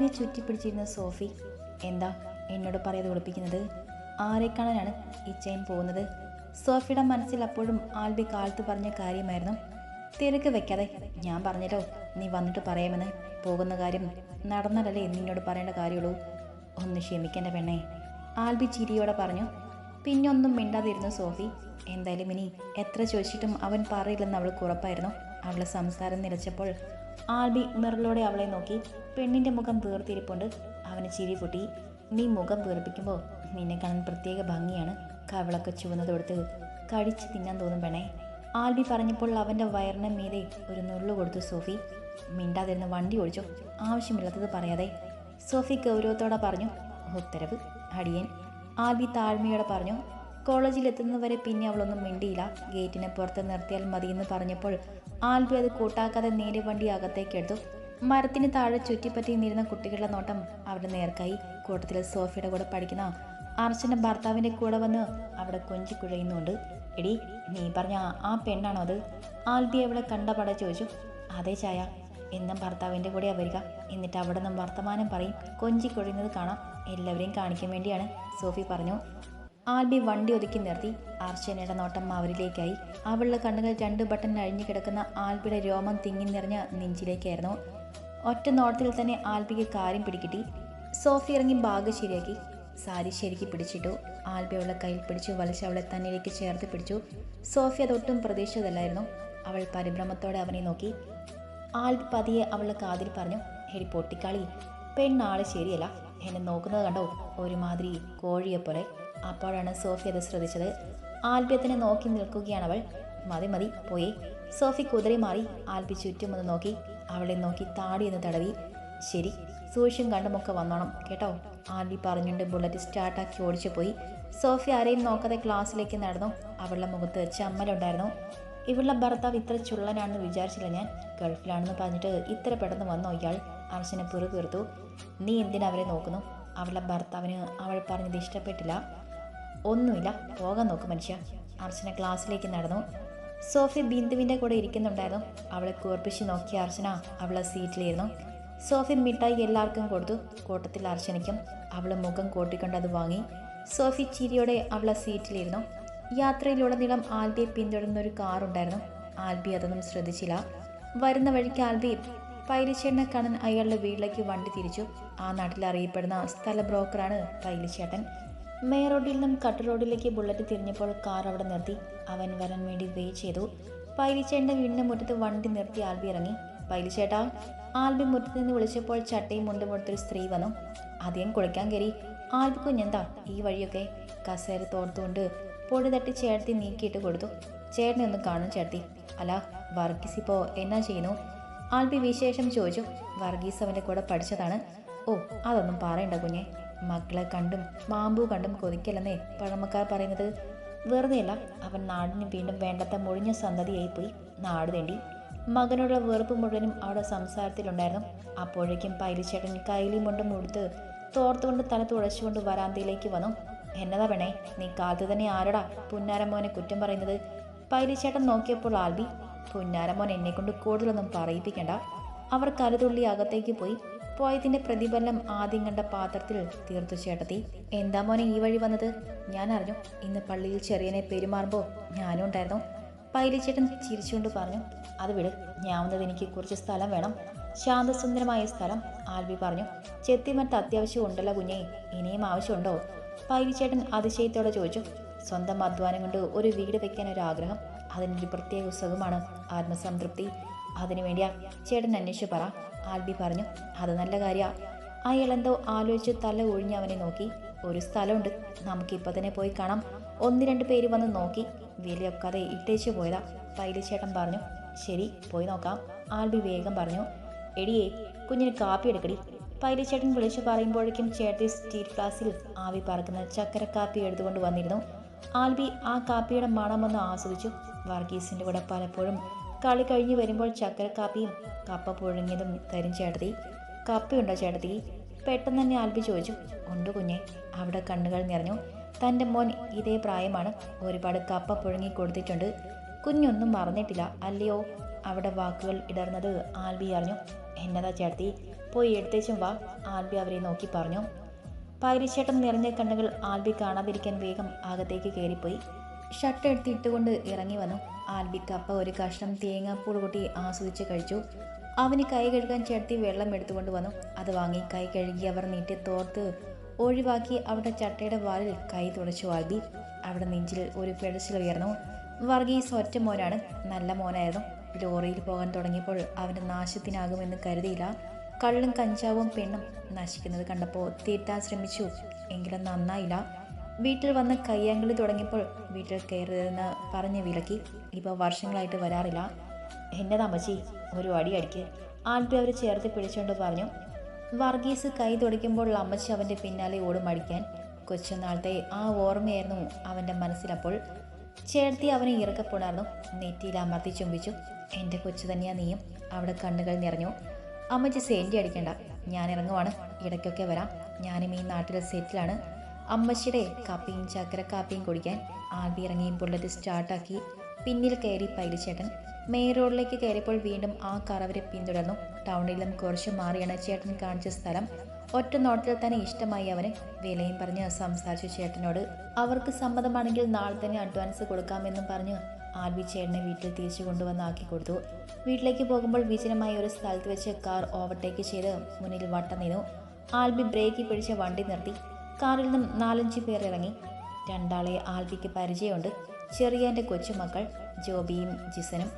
ആൽബിയെ ചുറ്റിപ്പിടിച്ചിരുന്ന സോഫി എന്താ എന്നോട് പറയാതെ ഒളിപ്പിക്കുന്നത് ആരെ കാണാനാണ് ഈ ചെയിൻ പോകുന്നത്? സോഫിയുടെ മനസ്സിൽ അപ്പോഴും ആൽബി കാലത്ത് പറഞ്ഞ കാര്യമായിരുന്നു. തിരക്ക് വെക്കാതെ ഞാൻ പറഞ്ഞല്ലോ നീ വന്നിട്ട് പറയാമെന്ന്. പോകുന്ന കാര്യം നടന്നാലല്ലേ നിന്നോട് പറയേണ്ട കാര്യമുള്ളൂ. ഒന്ന് ക്ഷമിക്കേണ്ട പെണ്ണേ. ആൽബി ചിരിയോടെ പറഞ്ഞു. പിന്നെ ഒന്നും മിണ്ടാതിരുന്നു സോഫി. എന്തായാലും ഇനി എത്ര ചോദിച്ചിട്ടും അവൻ പറയില്ലെന്ന് അവൾക്ക് ഉറപ്പായിരുന്നു. അവളുടെ സംസാരം നിലച്ചപ്പോൾ ആൽബി മിറലോടെ അവളെ നോക്കി പെണ്ണിന്റെ മുഖം വീർത്തിരിപ്പുണ്ട് അവന് ചിരി പൊട്ടി. നീ മുഖം വീർപ്പിക്കുമ്പോൾ നിന്നെ കാണാൻ പ്രത്യേക ഭംഗിയാണ്. കവളൊക്കെ ചുവന്നത് കൊടുത്ത് കടിച്ച് തിന്നാൻ തോന്നും പെണ്ണേ. ആൽബി പറഞ്ഞപ്പോൾ അവന്റെ വയറിന് മീതെ ഒരു നുള്ളു കൊടുത്തു സോഫി. മിണ്ടാതിരുന്ന് വണ്ടി ഓടിച്ചോ. ആവശ്യമില്ലാത്തത് പറയാതെ സോഫി ഗൗരവത്തോടെ പറഞ്ഞു ഉത്തരവ് അടിയൻ. ആൽബി താഴ്മയോടെ പറഞ്ഞു കോളേജിൽ എത്തുന്നവരെ പിന്നെ അവളൊന്നും മിണ്ടിയില്ല. ഗേറ്റിന് പുറത്ത് നിർത്തിയാൽ മതിയെന്ന് പറഞ്ഞപ്പോൾ ആൽബി അത് കൂട്ടാക്കാതെ നേരെ വണ്ടി അകത്തേക്കെടുത്തു മരത്തിന് താഴെ ചുറ്റിപ്പറ്റി നിന്നിരുന്ന കുട്ടികളുടെ നോട്ടം അവിടെ നേർക്കായി. കൂട്ടത്തിൽ സോഫിയുടെ കൂടെ പഠിക്കുന്ന അർച്ചന ഭർത്താവിന്റെ കൂടെ വന്ന് അവിടെ കൊഞ്ചി കുഴയുന്നുണ്ട്. എടി നീ പറഞ്ഞ ആ- പെണ്ണാണോ അത്? ആൽബി അവിടെ കണ്ട പട ചോദിച്ചു. അതേ ചായ എന്നും ഭർത്താവിന്റെ കൂടെ വരിക. എന്നിട്ട് അവിടെ നിന്നും വർത്തമാനം പറയും. കൊഞ്ചി കുഴയുന്നത് കാണാം. എല്ലാവരെയും കാണിക്കാൻ വേണ്ടിയാണ്. സോഫി പറഞ്ഞു. ആൽബി വണ്ടി ഒതുക്കി നിർത്തി. അർച്ചനയുടെ നോട്ടം അവരിലേക്കായി അവളുടെ കണ്ണുകൾ രണ്ട് ബട്ടൺ അഴിഞ്ഞു കിടക്കുന്ന ആൽബിയുടെ രോമം തിങ്ങി നിറഞ്ഞ നെഞ്ചിലേക്കായിരുന്നു. ഒറ്റ നോട്ടത്തിൽ തന്നെ ആൽബിക്ക് കാര്യം പിടികിട്ടി. സോഫി ഇറങ്ങി ബാഗ് ശരിയാക്കി. സാരി ശരിക്ക് പിടിച്ചിട്ടു. ആൽബി അവളെ കയ്യിൽ പിടിച്ചു വലിച്ച് അവളെ തന്നിലേക്ക് ചേർത്ത് പിടിച്ചു. സോഫി അതൊട്ടും പ്രതീക്ഷിച്ചതല്ലായിരുന്നു. അവൾ പരിഭ്രമത്തോടെ അവനെ നോക്കി. ആൽബി പതിയെ അവളുടെ കാതിൽ പറഞ്ഞു ഹെടി പൊട്ടിക്കാളി പെണ്ണാൾ ശരിയല്ല. എന്നെ നോക്കുന്നത് കണ്ടോ? ഒരുമാതിരി കോഴിയെപ്പോലെ. അപ്പോഴാണ് സോഫി അത് ശ്രദ്ധിച്ചത്. ആൽബിയത്തിനെ നോക്കി നിൽക്കുകയാണ് അവൾ. മതി മതി പോയി. സോഫി കുതിരി മാറി ആൽബി ചുറ്റുമൊന്ന് നോക്കി. അവളെ നോക്കി താടി എന്ന് തടവി. ശരി സൂക്ഷ്യം കണ്ടുമൊക്കെ വന്നോണം കേട്ടോ? ആൽബി പറഞ്ഞുകൊണ്ട് ബുള്ളറ്റ് സ്റ്റാർട്ടാക്കി ഓടിച്ചു പോയി. സോഫി ആരെയും നോക്കാതെ ക്ലാസ്സിലേക്ക് നടന്നു. അവളുടെ മുഖത്ത് അമ്മലുണ്ടായിരുന്നു ഇവളുടെ ഭർത്താവ് ഇത്ര ചുള്ളനാണെന്ന് വിചാരിച്ചില്ല ഞാൻ. ഗൾഫിലാണെന്ന് പറഞ്ഞിട്ട് ഇത്ര പെട്ടെന്ന് വന്നോ ഇയാൾ? അർച്ചനെ പിറു തീർത്തു നീ എന്തിനാ അവരെ നോക്കുന്നു? അവളുടെ ഭർത്താവിന് അവൾ പറഞ്ഞത് ഇഷ്ടപ്പെട്ടില്ല. ഒന്നുമില്ല. പോകാൻ നോക്ക് മനുഷ്യ. അർച്ചന ക്ലാസ്സിലേക്ക് നടന്നു. സോഫി ബിന്ദുവിന്റെ കൂടെ ഇരിക്കുന്നുണ്ടായിരുന്നു. അവളെ കൂർപ്പിച്ച് നോക്കിയ അർച്ചന അവളെ സീറ്റിലിരുന്നു. സോഫി മിഠായി എല്ലാവർക്കും കൊടുത്തു. കൂട്ടത്തിൽ അർച്ചനയ്ക്കും അവളെ മുഖം കൂട്ടിക്കൊണ്ട് അത് വാങ്ങി. സോഫി ചിരിയോടെ അവളെ സീറ്റിലിരുന്നു. യാത്രയിലുടനീളം ആൽബിയെ പിന്തുടർന്നൊരു കാറുണ്ടായിരുന്നു ആൽബി അതൊന്നും ശ്രദ്ധിച്ചില്ല. വരുന്ന വഴിക്ക് ആൽബി പൈലിച്ചേട്ടനെ കാണാൻ അയാളുടെ വീട്ടിലേക്ക് വണ്ടി തിരിച്ചു. ആ നാട്ടിൽ അറിയപ്പെടുന്ന സ്ഥല ബ്രോക്കറാണ് പൈലിച്ചേട്ടൻ. മേ റോഡിൽ നിന്നും കട്ട് റോഡിലേക്ക് ബുള്ളറ്റ് തിരിഞ്ഞപ്പോൾ കാർ അവിടെ നിർത്തി. അവൻ വരാൻ വേണ്ടി വെയിറ്റ് ചെയ്തു. പൈലിച്ചേട്ടന്റെ വീടിന്റെ മുറ്റത്ത് വണ്ടി നിർത്തി ആൽബി ഇറങ്ങി. പൈലിച്ചേട്ടാ ആൽബി മുറ്റത്ത് നിന്ന് വിളിച്ചപ്പോൾ ചട്ടയും മുണ്ടും കൊടുത്തൊരു സ്ത്രീ വന്നു. അധികം കുളിക്കാൻ കയറി. ആൽബി കുഞ്ഞെന്താ ഈ വഴിയൊക്കെ? കസേര തോർത്തുകൊണ്ട് പൊടി തട്ടി ചേട്ടത്തി നീക്കിയിട്ട് കൊടുത്തു. ചേട്ടനെ ഒന്ന് കാണും ചേട്ടി അല്ല വർഗീസ് ഇപ്പോൾ എന്നാ ചെയ്യുന്നു? ആൽബി വിശേഷം ചോദിച്ചു. വർഗീസ് അവന്റെ കൂടെ പഠിച്ചതാണ്. ഓ അതൊന്നും പറയണ്ട കുഞ്ഞെ. മക്കളെ കണ്ടും മാമ്പൂ കണ്ടും കൊതിക്കല്ലെന്നേ പഴമക്കാർ പറയുന്നത്. വെറുതെയല്ല അവൻ നാടിന് വീണ്ടും വേണ്ടാത്ത മുഴിഞ്ഞ സന്തതിയായി പോയി നാട് തേണ്ടി. മകനുള്ള വെറുപ്പ് മുഴുവനും അവിടെ സംസാരത്തിലുണ്ടായിരുന്നു. അപ്പോഴേക്കും പൈലിച്ചേട്ടൻ കൈലി മുണ്ടും ഉടുത്ത് തോർത്തുകൊണ്ട് തല തുഴച്ചുകൊണ്ട് വരാന്തയിലേക്ക് വന്നു. എന്നതാ വേണേ നീ കാത്തു തന്നെ ആരടാ പുന്നാരമോനെ കുറ്റം പറയുന്നത്? പൈലിച്ചേട്ടൻ നോക്കിയപ്പോൾ ആൽബി പുന്നാരമോൻ എന്നെ കൊണ്ട് കൂടുതലൊന്നും പറയിപ്പിക്കണ്ട. അവർ കരുതുള്ളി അകത്തേക്ക് പോയി. പോയതിന്റെ പ്രതിഫലം ആദ്യം കണ്ട പാത്രത്തിൽ തീർത്തു ചേട്ടത്തി. എന്താ മോനെ ഈ വഴി വന്നത്? ഞാൻ അറിഞ്ഞു. ഇന്ന് പള്ളിയിൽ ചെറിയനെ പെരുമാറുമ്പോൾ ഞാനും ഉണ്ടായിരുന്നു. പൈലിച്ചേട്ടൻ ചിരിച്ചുകൊണ്ട് പറഞ്ഞു അത് വിട്. ഞാൻ വന്നത് എനിക്ക് കുറച്ച് സ്ഥലം വേണം. ശാന്തസുന്ദരമായ സ്ഥലം ആൽബി പറഞ്ഞു. ചെത്തി മറ്റ് അത്യാവശ്യം ഉണ്ടല്ലോ കുഞ്ഞേ. ഇനിയും ആവശ്യമുണ്ടോ? പൈലിച്ചേട്ടൻ അതിശയത്തോടെ ചോദിച്ചു. സ്വന്തം അധ്വാനം കൊണ്ട് ഒരു വീട് വെക്കാൻ ഒരു ആഗ്രഹം. അതിനൊരു പ്രത്യേക സുഖമാണ് ആത്മസംതൃപ്തി. അതിനുവേണ്ടിയാ ചേട്ടൻ അന്വേഷിച്ചു പറ. ആൽബി പറഞ്ഞു അത് നല്ല കാര്യമാണ് അയാൾ എന്തോ ആലോചിച്ച് തല ഒഴിഞ്ഞ് അവനെ നോക്കി. ഒരു സ്ഥലമുണ്ട്. നമുക്കിപ്പോൾ തന്നെ പോയി കാണാം. ഒന്ന് രണ്ട് പേര് വന്ന് നോക്കി. വിലയൊക്കാതെ ഇട്ടേച്ചു പോയതാ. പൈലിച്ചേട്ടൻ പറഞ്ഞു ശരി പോയി നോക്കാം. ആൽബി വേഗം പറഞ്ഞു എടിയേ കുഞ്ഞിന് കാപ്പി എടുക്കടി. പൈലിച്ചേട്ടൻ വിളിച്ചു പറയുമ്പോഴേക്കും ചേട്ടി സ്റ്റീൽ ഫ്ലാസിൽ ആവി പറക്കുന്ന ചക്കര കാപ്പി എടുത്തുകൊണ്ട് വന്നിരുന്നു. ആൽബി ആ കാപ്പിയുടെ മണമൊന്ന് ആസ്വദിച്ചു. വർഗീസിന്റെ കൂടെ പലപ്പോഴും കളി കഴിഞ്ഞ് വരുമ്പോൾ ചക്കരക്കാപ്പിയും കപ്പ പുഴുങ്ങിയതും തരും ചേട്ടത്തി. കപ്പയുണ്ടോ ചേട്ടത്തി? പെട്ടെന്ന് തന്നെ ആൽബി ചോദിച്ചു. ഉണ്ട് കുഞ്ഞെ. അവിടെ കണ്ണുകൾ നിറഞ്ഞു. തന്റെ മോൻ ഇതേ പ്രായമാണ്. ഒരുപാട് കപ്പ പുഴുങ്ങി കൊടുത്തിട്ടുണ്ട്. കുഞ്ഞൊന്നും മറന്നിട്ടില്ല. അല്ലയോ? അവിടെ വാക്കുകൾ ഇടർന്നത് ആൽബി അറിഞ്ഞു. എന്നതാ ചേട്ടത്തി? പോയി എടുത്തേച്ചും വാ. ആൽബി അവരെ നോക്കി പറഞ്ഞു. പൈരിച്ചേട്ടൻ നിറഞ്ഞ കണ്ണുകൾ ആൽബി കാണാതിരിക്കാൻ വേഗം അകത്തേക്ക് കയറിപ്പോയി. ഷർട്ട് എടുത്ത് ഇട്ടുകൊണ്ട് ഇറങ്ങി വന്നു. ആൽബി കപ്പ ഒരു കഷ്ണം തേങ്ങാപ്പൂൾ കൂട്ടി ആസ്വദിച്ച് കഴിച്ചു. അവന് കൈ കഴുകാൻ ചേർത്തി വെള്ളം എടുത്തുകൊണ്ട് വന്നു. അത് വാങ്ങി കൈ കഴുകി അവർ നീട്ടി തോർത്ത് ഒഴിവാക്കി അവിടെ ചട്ടയുടെ വാലിൽ കൈ തുടച്ചു ആൽബി. അവിടെ നെഞ്ചിൽ ഒരു പെടച്ചിൽ ഉയർന്നു. വർഗീസ് ഒറ്റ മോനാണ്. നല്ല മോനായിരുന്നു. ലോറിയിൽ പോകാൻ തുടങ്ങിയപ്പോൾ അവന്റെ നാശത്തിനാകുമെന്ന് കരുതിയില്ല. കള്ളും കഞ്ചാവും പെണ്ണും നശിക്കുന്നത് കണ്ടപ്പോൾ തീർത്താൻ ശ്രമിച്ചു. എങ്കിലും നന്നായില്ല. വീട്ടിൽ വന്ന് കയ്യാങ്കളി തുടങ്ങിയപ്പോൾ വീട്ടിൽ കയറരുതെന്ന് പറഞ്ഞ് വിലക്കി. ഇപ്പോൾ വർഷങ്ങളായിട്ട് വരാറില്ല. എന്റെ തമ്മച്ചി ഒരു അടി അടിക്ക്. ആൽബി അവരെ ചേർത്ത് പിടിച്ചുകൊണ്ട് പറഞ്ഞു. വർഗീസ് കൈ തുടയ്ക്കുമ്പോൾ അമ്മച്ചി അവന്റെ പിന്നാലെ ഓടും അടിക്കാൻ കൊച്ചുനാളത്തെ ആ ഓർമ്മയായിരുന്നു അവന്റെ മനസ്സിലപ്പോൾ. ചേർത്തി അവനെ ഇറക്കപ്പുണർന്നു നെറ്റിയിൽ അമർത്തി ചുംബിച്ചു. എന്റെ കൊച്ചു തന്നെയാ നീയും. അവിടെ കണ്ണുകൾ നിറഞ്ഞു. അമ്മച്ചി സെന്റി അടിക്കണ്ട. ഞാൻ ഇറങ്ങുവാണ്. ഇടയ്ക്കൊക്കെ വരാം. ഞാനും ഈ നാട്ടിൽ സെറ്റിലാണ്. അമ്മച്ചിയുടെ കാപ്പിയും ചക്കര കാപ്പിയും കുടിക്കാൻ ആദ്യം ഇറങ്ങി ബുള്ളറ്റ് സ്റ്റാർട്ടാക്കി പിന്നിൽ കയറി പൈലിച്ചേട്ടൻ മെയിൻ റോഡിലേക്ക് കയറിയപ്പോൾ വീണ്ടും ആ കാർ അവരെ പിന്തുടർന്നു. ടൗണിലും കുറച്ച് മാറിയാണ് ചേട്ടൻ കാണിച്ച സ്ഥലം. ഒറ്റ നോട്ടത്തിൽ തന്നെ ഇഷ്ടമായി അവന് വിലയും പറഞ്ഞ് സംസാരിച്ചു ചേട്ടനോട്. അവർക്ക് സമ്മതമാണെങ്കിൽ നാളെ തന്നെ അഡ്വാൻസ് കൊടുക്കാമെന്നും പറഞ്ഞ് ആൽബി ചേട്ടനെ വീട്ടിൽ തിരിച്ചു കൊണ്ടുവന്ന് ആക്കി കൊടുത്തു. വീട്ടിലേക്ക് പോകുമ്പോൾ വിജനമായ ഒരു സ്ഥലത്ത് വെച്ച് കാർ ഓവർടേക്ക് ചെയ്ത് മുന്നിൽ വട്ടം നിന്നു. ആൽബി ബ്രേക്കിൽ പിടിച്ച് വണ്ടി നിർത്തി. കാറിൽ നിന്നും നാലഞ്ച് പേർ ഇറങ്ങി. രണ്ടാളെ ആൽബിക്ക് പരിചയമുണ്ട്. ചെറിയന്റെ കൊച്ചുമക്കൾ ജോബിയും ജിസനും.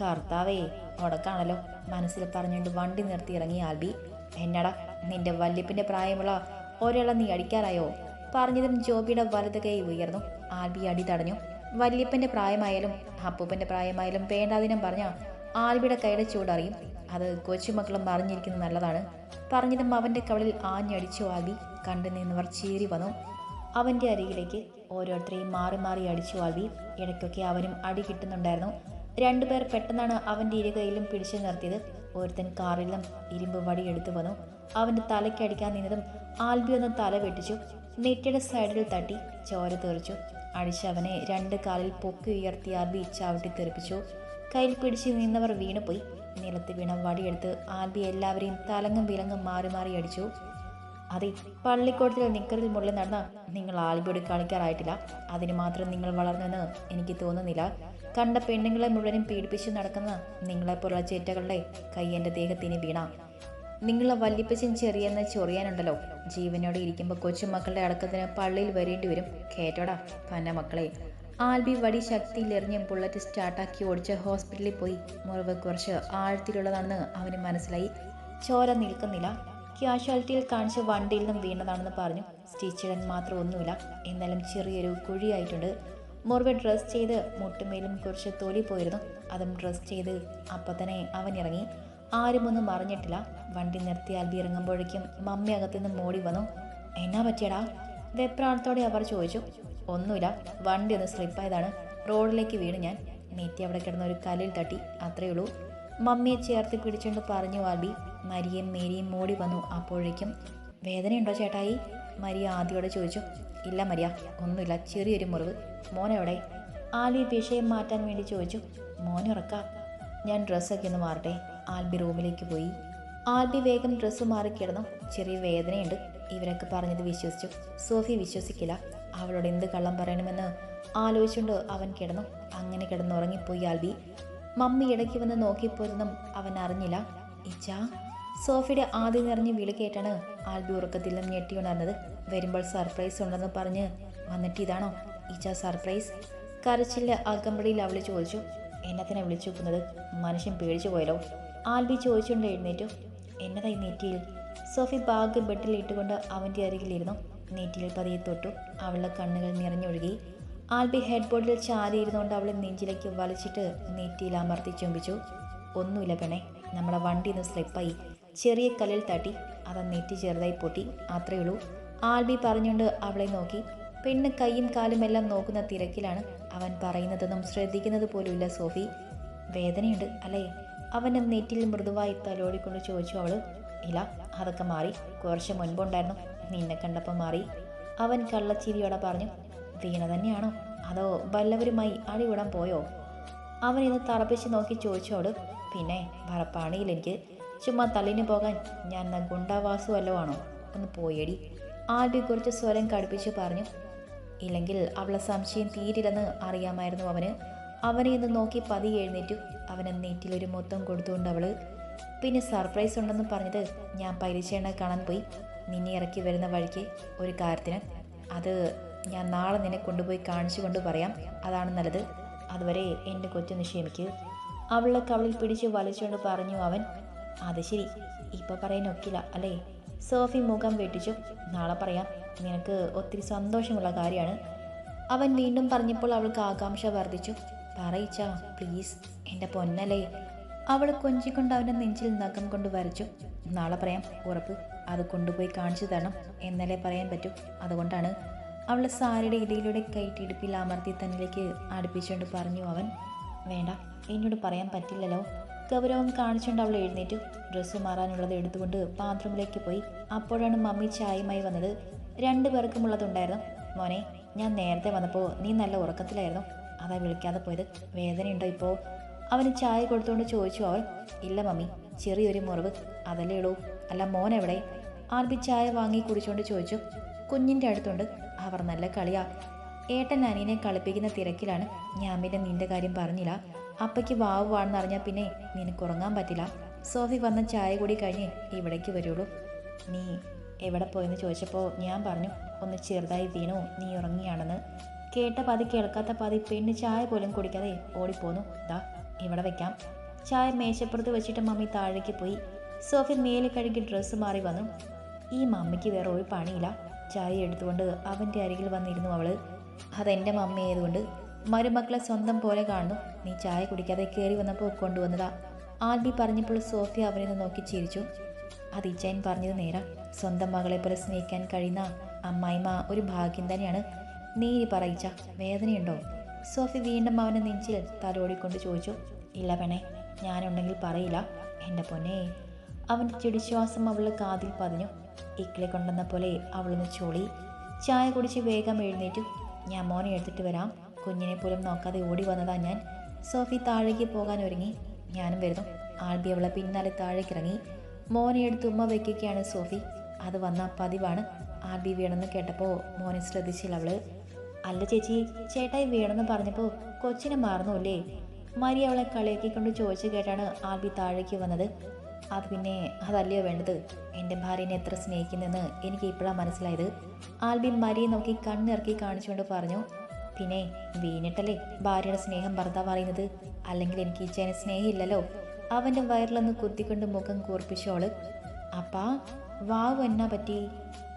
കർത്താവേ ഉടക്കാണല്ലോ മനസ്സിൽ പറഞ്ഞുകൊണ്ട് വണ്ടി നിർത്തി ഇറങ്ങി ആൽബി എന്നടാ നിന്റെ വല്യപ്പിന്റെ പ്രായമുള്ള ഒരാളെ നീ അടിക്കാറായോ? പറഞ്ഞതും ജോബിയുടെ വലത് കൈ ഉയർന്നു. ആൽബി അടി തടഞ്ഞു. വല്യപ്പന്റെ പ്രായമായാലും അപ്പൂപ്പന്റെ പ്രായമായാലും വേണ്ടാതിനം പറഞ്ഞ ആൽബിയുടെ കൈയുടെ ചൂടറിയും അത് കൊച്ചുമക്കളും അറിഞ്ഞിരിക്കുന്നത് നല്ലതാണ് പറഞ്ഞതും അവന്റെ കവളിൽ ആഞ്ഞടിച്ചു ആൽബി കണ്ടു നിന്നവർ ചീറി വന്നു. അവന്റെ അരികിലേക്ക് ഓരോരുത്തരെയും മാറി മാറി അടിച്ചു ആൽബി ഇടയ്ക്കൊക്കെ അവനും അടി കിട്ടുന്നുണ്ടായിരുന്നു. രണ്ടുപേർ പെട്ടെന്നാണ് അവന്റെ ഇരുകയിലും പിടിച്ചു നിർത്തിയത്. ഒരുത്തൻ കാറിലും ഇരുമ്പ് വടി എടുത്തു വന്നു. അവന്റെ തലയ്ക്ക് അടിക്കാൻ നിന്നതും ആൽബി ഒന്ന് തല വെട്ടിച്ചു. നെറ്റിയുടെ സൈഡിൽ തട്ടി ചോര തെറിച്ചു. അടിച്ചവനെ രണ്ട് കാലിൽ പൊക്കി ഉയർത്തി ആൽബി ചവിട്ടി തെറിപ്പിച്ചു. കയ്യിൽ പിടിച്ച് നിന്നവർ വീണുപോയി. നിലത്ത് വീണ വടിയെടുത്ത് ആൽബി എല്ലാവരെയും തലങ്ങും വിലങ്ങും മാറി മാറി അടിച്ചു. അതെ പള്ളിക്കൂടത്തിൽ നിക്കറിൽ മുള്ളിൽ നടന്ന നിങ്ങൾ ആൽബിയോട് കളിക്കാറായിട്ടില്ല. അതിന് മാത്രം നിങ്ങൾ വളർന്നെന്ന് എനിക്ക് തോന്നുന്നില്ല. കണ്ട പെണ്ണുങ്ങളെ മുഴുവനും പീഡിപ്പിച്ച് നടക്കുന്ന നിങ്ങളെപ്പോലുള്ള ചേറ്റകളുടെ കൈ എന്റെ ദേഹത്തിന് വീണ. നിങ്ങളെ വല്ലിപ്പച്ചൻ ചെറിയെന്ന് ചൊറിയാനുണ്ടല്ലോ. ജീവനോടെ ഇരിക്കുമ്പോൾ കൊച്ചുമക്കളുടെ അടക്കത്തിന് പള്ളിയിൽ വരേണ്ടി വരും. കേട്ടോടാ പന്ന മക്കളെ. ആൽബി വടി ശക്തിയിലെറിഞ്ഞ് ബുള്ളറ്റ് സ്റ്റാർട്ടാക്കി ഓടിച്ച് ഹോസ്പിറ്റലിൽ പോയി. മുറിവ് കുറച്ച് ആഴത്തിലുള്ളതാണെന്ന് അവന് മനസ്സിലായി. ചോര നിൽക്കുന്നില്ല. ക്യാഷ്വാലിറ്റിയിൽ കാണിച്ച വണ്ടിയിൽ നിന്നും വീണതാണെന്ന് പറഞ്ഞു. സ്റ്റിച്ചിടാൻ മാത്രം ഒന്നുമില്ല എന്നാലും ചെറിയൊരു കുഴിയായിട്ടുണ്ട്. മുറിവ് ഡ്രസ് ചെയ്ത് മുട്ടുമേലും കുറച്ച് തൊലി പോയിരുന്നു. അതും ഡ്രസ് ചെയ്ത് അപ്പം തന്നെ അവൻ ഇറങ്ങി ആരുമൊന്നും അറിഞ്ഞിട്ടില്ല. വണ്ടി നിർത്തി അൽബി ഇറങ്ങുമ്പോഴേക്കും മമ്മി അകത്തുനിന്ന് മോടി വന്നു. എന്നാ പറ്റിയടാ? വെപ്രാണത്തോടെ അവർ ചോദിച്ചു. ഒന്നുമില്ല. വണ്ടി ഒന്ന് സ്ലിപ്പായതാണ്. റോഡിലേക്ക് വീണ് ഞാൻ. നെറ്റി അവിടെ കിടന്ന ഒരു കല്ലിൽ തട്ടി. അത്രയേ ഉള്ളൂ. മമ്മിയെ ചേർത്ത് പിടിച്ചുകൊണ്ട് പറഞ്ഞു ആൽബി മരിയയും മേരിയും മോടി വന്നു. അപ്പോഴേക്കും വേദനയുണ്ടോ ചേട്ടായി? മരിയ ആദ്യോടെ ചോദിച്ചു. ഇല്ല മരിയ ഒന്നുമില്ല ചെറിയൊരു മുറിവ്. മോനെവിടെ ആലി വിഷയം മാറ്റാൻ വേണ്ടി ചോദിച്ചു. മോനുറക്കാം ഞാൻ ഡ്രസ്സൊക്കെ ഒന്ന് മാറട്ടെ. ആൽബി റൂമിലേക്ക് പോയി. ആൽബി വേഗം ഡ്രസ്സ് മാറി കിടന്നു. ചെറിയ വേദനയുണ്ട് ഇവരൊക്കെ പറഞ്ഞത് വിശ്വസിച്ചു. സോഫി വിശ്വസിക്കില്ല. അവളോട് എന്ത് കള്ളം പറയണമെന്ന്? ആലോചിച്ചുകൊണ്ട് അവൻ കിടന്നു. അങ്ങനെ കിടന്നുറങ്ങിപ്പോയി ആൽബി. മമ്മി ഇടയ്ക്ക് വന്ന് നോക്കിപ്പോയതൊന്നും അവൻ അറിഞ്ഞില്ല. ഇച്ചാ സോഫിയുടെ ആദ്യം നിറഞ്ഞ് വിളി കേട്ടാണ് ആൽബി ഉറക്കത്തിൽ നിന്നും ഞെട്ടി ഉണർന്നത്. വരുമ്പോൾ സർപ്രൈസ് ഉണ്ടെന്ന് പറഞ്ഞ് വന്നിട്ട് ഇതാണോ ഈച്ച സർപ്രൈസ്? കരച്ചിലെ അകമ്പടിയിൽ അവൾ ചോദിച്ചു. എന്നത്തിനെ വിളിച്ചു വെക്കുന്നത്? മനുഷ്യൻ പേടിച്ചു പോയല്ലോ? ആൽബി ചോദിച്ചുകൊണ്ട് എഴുന്നേറ്റു. എന്നതായി നെറ്റിയിൽ? സോഫി ബാഗ് ബെഡിൽ ഇട്ടുകൊണ്ട് അവന്റെ അരികിലിരുന്നു നെറ്റിയിൽ പതിയെ തൊട്ടു. അവളുടെ കണ്ണുകൾ നിറഞ്ഞൊഴുകി ആൽബി ഹെഡ് ബോർഡിൽ ചാരിയിരുന്നുകൊണ്ട് അവളെ നെഞ്ചിലേക്ക് വലിച്ചിട്ട് നെറ്റിയിൽ അമർത്തി ചുംബിച്ചു. ഒന്നുമില്ല പെണ്ണെ. നമ്മുടെ വണ്ടി ഒന്ന് സ്ലിപ്പായി ചെറിയ കല്ലിൽ തട്ടി അത് നെറ്റി ചെറുതായി പൊട്ടി. അത്രയേ ഉള്ളൂ. ആൽബി പറഞ്ഞുകൊണ്ട് അവളെ നോക്കി. പെണ്ണ് കൈയും കാലുമെല്ലാം നോക്കുന്ന തിരക്കിലാണ് അവൻ പറയുന്നതെന്നും ശ്രദ്ധിക്കുന്നത് പോലുമില്ല സോഫി. വേദനയുണ്ട് അല്ലേ? അവന്റെ നെറ്റിൽ മൃദുവായി തലോടിക്കൊണ്ട് ചോദിച്ചു അവൾ. ഇല്ല അതൊക്കെ മാറി. കുറച്ച് മുൻപുണ്ടായിരുന്നു. നിന്നെ കണ്ടപ്പോൾ മാറി. അവൻ കള്ളച്ചിരിയോടെ പറഞ്ഞു വീണ തന്നെയാണോ? അതോ വല്ലവരുമായി അടിവിടാൻ പോയോ? അവൻ ഇന്ന് തറപ്പിച്ച് നോക്കി ചോദിച്ചോട് പിന്നെ വറപ്പാണെങ്കിൽ എനിക്ക് ചുമ്മാ തള്ളിന് പോകാൻ ഞാൻ എന്നാ ഗുണ്ടാവാസു വല്ലോ ഒന്ന് പോയടി. ആൽബി കുറച്ച് സ്വരം കടുപ്പിച്ച് പറഞ്ഞു ഇല്ലെങ്കിൽ അവളെ സംശയം തീരില്ലെന്ന് അറിയാമായിരുന്നു അവന്. അവനെ ഇന്ന് നോക്കി പതി എഴുന്നേറ്റു. അവനെ നെറ്റിലൊരു മൊത്തം കൊടുത്തുകൊണ്ട് അവൾ പിന്നെ സർപ്രൈസ് ഉണ്ടെന്ന് പറഞ്ഞത് ഞാൻ പരിചയണ കാണാൻ പോയി. നിന്നെ ഇറക്കി വരുന്ന വഴിക്ക് ഒരു കാര്യത്തിന്. അത് ഞാൻ നാളെ നിന്നെ കൊണ്ടുപോയി കാണിച്ചു കൊണ്ട് പറയാം. അതാണ് നല്ലത്. അതുവരെ എന്റെ കൊച്ചൊന്ന് ക്ഷമിക്ക് അവളെ കവളിൽ പിടിച്ച് വലിച്ചുകൊണ്ട് പറഞ്ഞു അവൻ അത് ശരി. ഇപ്പൊ പറയാൻ ഒക്കില്ല അല്ലേ? സോഫി മുഖം വെട്ടിച്ചു. നാളെ പറയാം. നിനക്ക് ഒത്തിരി സന്തോഷമുള്ള കാര്യമാണ്. അവൻ വീണ്ടും പറഞ്ഞപ്പോൾ അവൾക്ക് ആകാംക്ഷ വർദ്ധിച്ചു. പറയിച്ച പ്ലീസ് എന്റെ പൊന്നല്ലേ. അവൾ കൊഞ്ചിക്കൊണ്ട് അവന്റെ നെഞ്ചിൽ നഖം കൊണ്ട് വരച്ചു. നാളെ പറയാം. ഉറപ്പ്. അത് കൊണ്ടുപോയി കാണിച്ചു തരണം. എന്നല്ലേ പറയാൻ പറ്റൂ. അതുകൊണ്ടാണ് അവൾ സാരിയുടെ ഇടയിലൂടെ കൈറ്റിടുപ്പിൽ അമർത്തി തന്നിലേക്ക് അടുപ്പിച്ചുകൊണ്ട് പറഞ്ഞു അവൻ വേണ്ട. എന്നോട് പറയാൻ പറ്റില്ലല്ലോ. ഗൗരവം കാണിച്ചുകൊണ്ട് അവൾ എഴുന്നേറ്റു. ഡ്രസ്സ് മാറാനുള്ളത് എടുത്തുകൊണ്ട് ബാത്റൂമിലേക്ക് പോയി. അപ്പോഴാണ് മമ്മി ചായയുമായി വന്നത്. രണ്ടു പേർക്കുമുള്ളതുണ്ടായിരുന്നു മോനെ ഞാൻ നേരത്തെ വന്നപ്പോൾ നീ നല്ല ഉറക്കത്തിലായിരുന്നു. അതാ വിളിക്കാതെ പോയത്. വേദനയുണ്ടോ ഇപ്പോൾ അവന് ചായ കൊടുത്തുകൊണ്ട് ചോദിച്ചു അവൾ. ഇല്ല മമ്മി ചെറിയൊരു മുറിവ്. അതല്ലേ ഉള്ളൂ. അല്ല മോൻ എവിടെ? ആർബി ചായ വാങ്ങി കുടിച്ചുകൊണ്ട് ചോദിച്ചു. കുഞ്ഞിന്റെ അടുത്തുണ്ട്. അവർ നല്ല കളിയാ. ഏട്ടൻ അനിയനെ കളിപ്പിക്കുന്ന തിരക്കിലാണ്. ഞാൻ പിന്നെ നിന്റെ കാര്യം പറഞ്ഞില്ല. അപ്പയ്ക്ക് വാവുവാണെന്ന് അറിഞ്ഞാൽ പിന്നെ നിനക്ക് ഉറങ്ങാൻ പറ്റില്ല. സോഫി വന്ന ചായ കൂടി കഴിഞ്ഞ് ഇവിടേക്ക് വരുള്ളൂ. നീ എവിടെ പോയെന്ന് ചോദിച്ചപ്പോൾ ഞാൻ പറഞ്ഞു ഒന്ന് ചെറുതായി വീണു നീ ഉറങ്ങിയാണെന്ന്. കേട്ട പാതി കേൾക്കാത്ത പാതി പെണ്ണ് ചായ പോലും കുടിക്കാതെ ഓടിപ്പോന്നു. ദാ ഇവിടെ വെക്കാം. ചായ മേശപ്പുറത്ത് വെച്ചിട്ട് മമ്മി താഴേക്ക് പോയി. സോഫി മേലെ കഴുകി ഡ്രസ്സ് മാറി വന്നു. ഈ മമ്മിക്ക് വേറെ ഒരു പണിയില്ല. ചായ എടുത്തുകൊണ്ട് അവന്റെ അരികിൽ വന്നിരുന്നു അവൾ അതെന്റെ മമ്മി ആയതുകൊണ്ട്. മരുമക്കളെ സ്വന്തം പോലെ കാണുന്നു. നീ ചായ കുടിക്കാതെ കയറി വന്നപ്പോൾ കൊണ്ടുവന്നതാ. ആൽബി പറഞ്ഞപ്പോൾ സോഫിയ അവനെ നോക്കി ചിരിച്ചു. അത് ഇച്ചായൻ പറഞ്ഞത് നേരാ. സ്വന്തം മകളെ പോലെ സ്നേഹിക്കാൻ കഴിയുന്ന അമ്മായിമ്മ ഒരു ഭാഗ്യം തന്നെയാണ്. നീ പറയിച്ച വേദനയുണ്ടോ? സോഫി വീണ്ടും അവനെ നെഞ്ചിൽ തലോടിക്കൊണ്ട് ചോദിച്ചു. ഇല്ല പെണേ ഞാനുണ്ടെങ്കിൽ പറയില്ല. എന്റെ പൊന്നെ. അവന്റെ ചെടിശ്വാസം അവളുടെ കാതിൽ പതിഞ്ഞു. ഇക്കിളെ കൊണ്ടുവന്ന പോലെ അവളൊന്ന് ചോളി. ചായ കുടിച്ച് വേഗം എഴുന്നേറ്റു. ഞാൻ മോനെ എടുത്തിട്ട് വരാം. കുഞ്ഞിനെ പോലും നോക്കാതെ ഓടി വന്നതാ ഞാൻ. സോഫി താഴേക്ക് പോകാൻ ഒരുങ്ങി. ഞാനും വരുന്നു. ആൽബി അവളെ പിന്നാലെ താഴേക്ക് ഇറങ്ങി മോനെ എടുത്ത് ഉമ്മ വയ്ക്കുകയാണ് സോഫി. അത് വന്ന പതിവാണ്. ആൽബി വീണെന്ന് കേട്ടപ്പോൾ മോനെ ശ്രദ്ധിച്ചില്ല അവൾ. അല്ല ചേച്ചി ചേട്ടായി വീണെന്ന് പറഞ്ഞപ്പോൾ കൊച്ചിനെ മാറുന്നുല്ലേ മരി അവളെ കളിയാക്കിക്കൊണ്ട് ചോദിച്ചു കേട്ടാണ് ആൽബി താഴേക്ക് വന്നത്. അത് പിന്നെ അതല്ലയോ വേണ്ടത്? എന്റെ ഭാര്യനെ എത്ര സ്നേഹിക്കുന്നെന്ന് എനിക്ക് ഇപ്പോഴാണ് മനസ്സിലായത്. ആൽബി മരിയെ നോക്കി കണ്ണിറക്കി കാണിച്ചുകൊണ്ട് പറഞ്ഞു. പിന്നെ വീണിട്ടല്ലേ? ഭാര്യയുടെ സ്നേഹം ഭർത്താവ് അറിയുന്നത്? അല്ലെങ്കിൽ എനിക്ക് ഇച്ചേനെ സ്നേഹമില്ലല്ലോ? അവന്റെ വയറിലൊന്ന് കുത്തിക്കൊണ്ട് മുഖം കൂർപ്പിച്ചോൾ അപ്പാ വാവ് എന്നാ പറ്റി?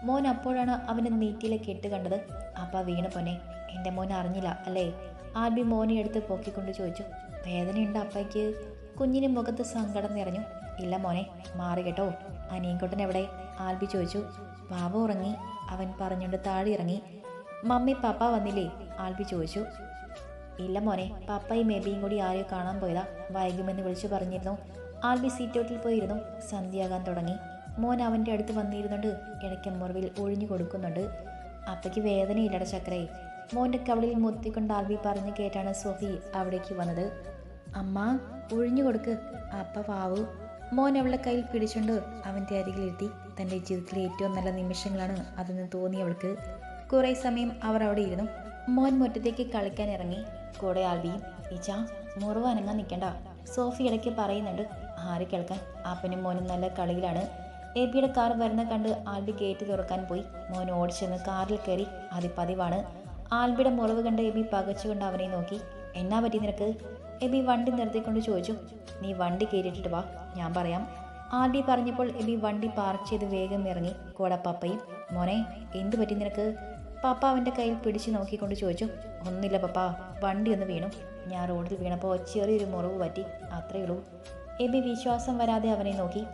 മോൻ അപ്പോഴാണ് അവന്റെ നെറ്റിയിലെ കെട്ട് കണ്ടത്. അപ്പാ വീണ പൊന്നെ. എന്റെ മോൻ അറിഞ്ഞില്ല അല്ലേ? ആൽബി മോനെ എടുത്ത് പൊക്കിക്കൊണ്ട് ചോദിച്ചു. വേദനയുണ്ട് അപ്പയ്ക്ക്? കുഞ്ഞിന് മുഖത്ത് സങ്കടം നിറഞ്ഞു. ഇല്ല മോനെ മാറി കേട്ടോ. അനിയൻകുട്ടൻ എവിടെ? ആൽബി ചോദിച്ചു. ബാബ ഉറങ്ങി. അവൻ പറഞ്ഞുകൊണ്ട് താഴെ ഇറങ്ങി. മമ്മി പാപ്പ വന്നില്ലേ? ആൽബി ചോദിച്ചു. ഇല്ല മോനെ പാപ്പയും മേബിയും കൂടി ആരെയോ കാണാൻ പോയതാ. വൈകുമെന്ന് വിളിച്ചു പറഞ്ഞിരുന്നു. ആൽബി സീറ്റോട്ടിൽ പോയിരുന്നു. സന്ധ്യയാകാൻ തുടങ്ങി. മോൻ അവന്റെ അടുത്ത് വന്നിരുന്നുണ്ട്. ഇടയ്ക്ക് മുറിവിൽ ഒഴിഞ്ഞു കൊടുക്കുന്നുണ്ട്. അപ്പയ്ക്ക് വേദനയില്ലട ചക്കരേ മോന്റെ കവളിൽ മുത്തിക്കൊണ്ട് ആൽബി പറഞ്ഞു കേട്ടാണ് സോഫി അവിടേക്ക് വന്നത്. അമ്മ ഒഴിഞ്ഞു കൊടുക്ക്. അപ്പ വാവു. മോൻ അവളുടെ കയ്യിൽ പിടിച്ചുകൊണ്ട് അവന്റെ അരികിലിരുത്തി തന്റെ ജീവിതത്തിലെ ഏറ്റവും നല്ല നിമിഷങ്ങളാണ് അതെന്ന് തോന്നി അവൾക്ക്. കുറേ സമയം അവർ അവിടെ ഇരുന്നു. മോൻ മുറ്റത്തേക്ക് കളിക്കാൻ ഇറങ്ങി. കൂടെ ആൽബിയും ഇച്ച മുറിവ് അനങ്ങാൻ നിൽക്കണ്ട സോഫി ഇടയ്ക്ക് പറയുന്നുണ്ട് ആര് കേൾക്കാൻ? അപ്പനും മോനും നല്ല കളിയിലാണ്. എബിയുടെ കാർ വരുന്ന കണ്ട് ആൽബി ഗേറ്റ് തുറക്കാൻ പോയി. മോൻ ഓടിച്ചെന്ന് കാറിൽ കയറി അത് പതിവാണ് ആൽബിയുടെ മുറിവ് കണ്ട് എബി പകച്ചുകൊണ്ട് അവനെ നോക്കി. എന്നാ പറ്റി നിനക്ക്? എബി വണ്ടി നിർത്തിക്കൊണ്ട് ചോദിച്ചു. നീ വണ്ടി കയറിയിട്ടിട്ട് വാ ഞാൻ പറയാം. ആൽബി പറഞ്ഞപ്പോൾ എബി വണ്ടി പാർക്ക് ചെയ്ത് വേഗം ഇറങ്ങി. കൂടെ പപ്പയും മോനെ എന്തു പറ്റി നിനക്ക്? പപ്പ അവന്റെ കയ്യിൽ പിടിച്ചു നോക്കിക്കൊണ്ട് ചോദിച്ചു ഒന്നില്ല പപ്പ വണ്ടി ഒന്ന് വീണു. ഞാൻ റോഡിൽ വീണപ്പോൾ ചെറിയൊരു മുറിവ് പറ്റി. അത്രയേ ഉള്ളൂ. എബി വിശ്വാസം വരാതെ അവനെ നോക്കി.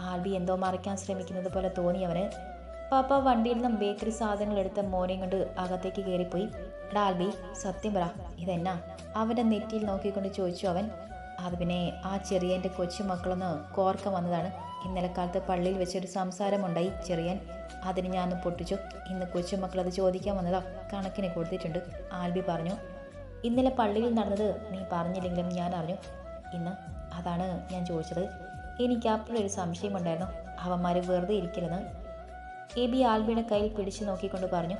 ആൽബി എന്തോ മറയ്ക്കാൻ ശ്രമിക്കുന്നത് പോലെ തോന്നി അവന്. പാപ്പ വണ്ടിയിൽ നിന്നും ബേക്കറി സാധനങ്ങൾ എടുത്ത മോനെയും കൊണ്ട് അകത്തേക്ക് കയറിപ്പോയി. എടാ ആൽബി സത്യം പറ ഇതെന്നാ? അവന്റെ നെറ്റിയിൽ നോക്കിക്കൊണ്ട് ചോദിച്ചു അവൻ. അത് പിന്നെ ആ ചെറിയന്റെ കൊച്ചുമക്കളൊന്ന് കോർക്കം വന്നതാണ്. ഇന്നലെ കാലത്ത് പള്ളിയിൽ വെച്ചൊരു സംസാരമുണ്ടായി ചെറിയൻ. അതിന് ഞാൻ പൊട്ടിച്ചു. ഇന്ന് കൊച്ചുമക്കൾ അത് ചോദിക്കാൻ വന്നതാ. കണക്കിന് കൊടുത്തിട്ടുണ്ട്. ആൽബി പറഞ്ഞു ഇന്നലെ പള്ളിയിൽ നടന്നത് നീ പറഞ്ഞില്ലെങ്കിലും ഞാൻ അറിഞ്ഞു. ഇന്ന് അതാണ് ഞാൻ ചോദിച്ചത്. എനിക്ക് അപ്പോഴൊരു സംശയമുണ്ടായിരുന്നു. അവന്മാർ വെറുതെ ഇരിക്കലെന്ന് എ ബി ആൽബിയുടെ കയ്യിൽ പിടിച്ചു നോക്കിക്കൊണ്ട് പറഞ്ഞു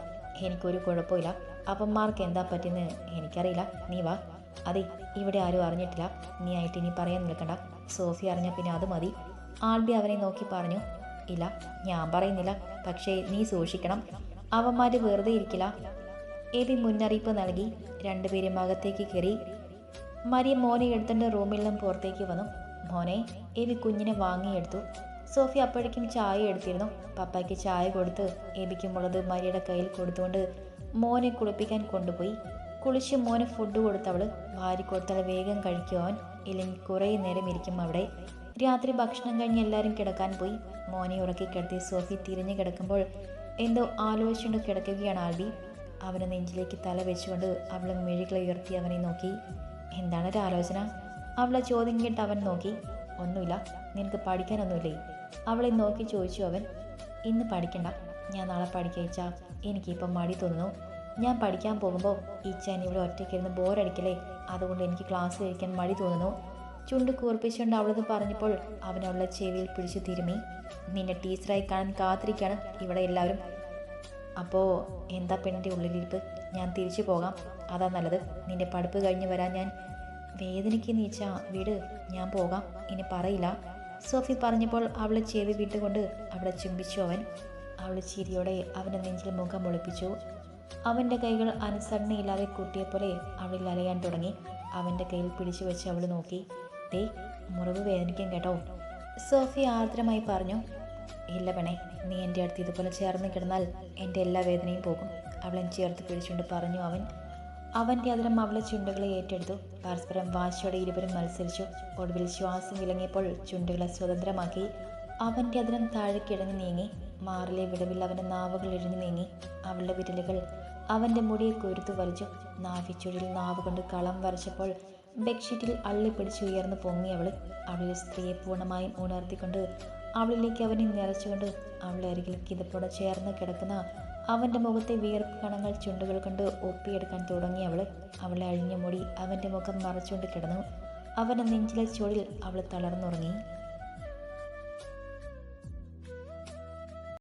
എനിക്കൊരു കുഴപ്പമില്ല. അവന്മാർക്ക് എന്താ പറ്റിയെന്ന് എനിക്കറിയില്ല. നീ വാ. അതെ ഇവിടെ ആരും അറിഞ്ഞിട്ടില്ല. നീ ആയിട്ട് ഇനി പറയാൻ നിൽക്കണ്ട. സോഫി അറിഞ്ഞ പിന്നെ അത് മതി. ആൽബി അവനെ നോക്കി പറഞ്ഞു ഇല്ല ഞാൻ പറയുന്നില്ല പക്ഷേ നീ സൂക്ഷിക്കണം. അവന്മാർ വെറുതെ ഇരിക്കില്ല. എബി മുന്നറിയിപ്പ് നൽകി രണ്ടുപേരും അകത്തേക്ക് കയറി. മരിയ മോനെ എടുത്തിന്റെ റൂമിൽ നിന്നും പുറത്തേക്ക് വന്നു. മോനെ എബി കുഞ്ഞിനെ വാങ്ങിയെടുത്തു. സോഫി അപ്പോഴേക്കും ചായ എടുത്തിരുന്നു. പപ്പയ്ക്ക് ചായ കൊടുത്ത് എബിക്കുമുള്ളത് മരിയുടെ കയ്യിൽ കൊടുത്തുകൊണ്ട് മോനെ കുളിപ്പിക്കാൻ കൊണ്ടുപോയി. കുളിച്ച് മോനെ ഫുഡ് കൊടുത്തവൾ വാരി കൊടുത്തവൾ വേഗം കഴിക്കുവാൻ. ഇല്ലെങ്കിൽ കുറേ നേരം ഇരിക്കും അവിടെ. രാത്രി ഭക്ഷണം കഴിഞ്ഞ് എല്ലാവരും കിടക്കാൻ പോയി. മോനെ ഉറക്കി കിടത്തി സോഫി തിരിഞ്ഞു കിടക്കുമ്പോൾ എന്തോ ആലോചിച്ചുകൊണ്ട് കിടക്കുകയാണ് ആൽബി. അവനെ നെഞ്ചിലേക്ക് തല വെച്ചുകൊണ്ട് അവൾ മിഴികൾ ഉയർത്തി അവനെ നോക്കി. എന്താണ് ഒരു ആലോചന? അവളെ ചോദ്യം കേട്ട് അവൻ നോക്കി. ഒന്നുമില്ല നിനക്ക് പഠിക്കാനൊന്നുമില്ലേ? അവളെ നോക്കി ചോദിച്ചു അവൻ. ഇന്ന് പഠിക്കണ്ട. ഞാൻ നാളെ പഠിക്കയച്ചാ എനിക്കിപ്പം മടി തോന്നുന്നു. ഞാൻ പഠിക്കാൻ പോകുമ്പോൾ ഈ ചാൻ ഇവിടെ ഒറ്റയ്ക്കിരുന്ന് ബോറടിക്കലേ അതുകൊണ്ട് എനിക്ക് ക്ലാസ് കഴിക്കാൻ മടി തോന്നുന്നു. ചുണ്ട് കൂർപ്പിച്ചുകൊണ്ട് അവളത് പറഞ്ഞപ്പോൾ അവനുള്ള അവളെ ചെവിയിൽ പിടിച്ചു തിരുമി. നിന്നെ ടീച്ചറായി കാണാൻ കാത്തിരിക്കുകയാണ് ഇവിടെ എല്ലാവരും. അപ്പോൾ എന്താ പെണ്ണിന്റെ ഉള്ളിലിരിപ്പ്? ഞാൻ തിരിച്ചു പോകാം. അതാ നല്ലത്. നിന്റെ പഠിപ്പ് കഴിഞ്ഞ് വരാൻ ഞാൻ വേദനയ്ക്ക് നീച്ച വീട് ഞാൻ പോകാം. ഇനി പറയില്ല. സോഫി പറഞ്ഞപ്പോൾ അവളെ ചെവി വിട്ടുകൊണ്ട് അവിടെ ചുംബിച്ചു അവൻ. അവൾ ചിരിയോടെ അവന്റെ നെഞ്ചിൽ മുഖം ഒളിപ്പിച്ചു അവന്റെ കൈകൾ അനുസരണയില്ലാതെ കുട്ടിയെപ്പോലെ അവളിൽ അലയാൻ തുടങ്ങി. അവന്റെ കയ്യിൽ പിടിച്ചു വെച്ച് അവൾ നോക്കി. ദേ മുറിവ് വേദനിക്കും കേട്ടോ. സോഫി ആർദ്രമായി പറഞ്ഞു ഇല്ല പെണേ നീ എന്റെ അടുത്ത് ഇതുപോലെ ചേർന്ന് കിടന്നാൽ എന്റെ എല്ലാ വേദനയും പോകും അവളെ ചേർത്ത് പിടിച്ചുകൊണ്ട് പറഞ്ഞു അവൻ. അവന്റെ അതിരം അവളെ ചുണ്ടുകളെ ഏറ്റെടുത്തു. പരസ്പരം വാശിയോടെ ഇരുവരും മത്സരിച്ചു. ഒടുവിൽ ശ്വാസം വിലങ്ങിയപ്പോൾ ചുണ്ടുകളെ സ്വതന്ത്രമാക്കി. അവന്റെ അതിരം താഴെ കിടങ്ങി നീങ്ങി. മാറിലെ വിടവിൽ അവന്റെ നാവുകൾ ഇഴഞ്ഞു നീങ്ങി. അവളുടെ വിരലുകൾ അവന്റെ മുടിയെ കൊരുത്തു വലിച്ചു. നാവിച്ചുഴിൽ നാവ് കൊണ്ട് കളം വരച്ചപ്പോൾ ബെഡ്ഷീറ്റിൽ അള്ളിപ്പിടിച്ച് ഉയർന്നു പൊങ്ങി അവൾ അവളിലെ സ്ത്രീയെ പൂർണമായും ഉണർത്തിക്കൊണ്ട് അവളിലേക്ക് അവനെ നിറച്ചുകൊണ്ട് അവളെ അരികിൽ കിതപ്പോടെ ചേർന്ന് കിടക്കുന്ന അവന്റെ മുഖത്തെ വിയർപ്പ് കണങ്ങൾ ചുണ്ടുകൾ കൊണ്ട് ഒപ്പിയെടുക്കാൻ തുടങ്ങി അവൾ അവളെ അഴിഞ്ഞ മുടി അവന്റെ മുഖം മറച്ചുകൊണ്ട് കിടന്നു. അവന്റെ നെഞ്ചിലെ ചുഴിൽ അവൾ തളർന്നുറങ്ങി.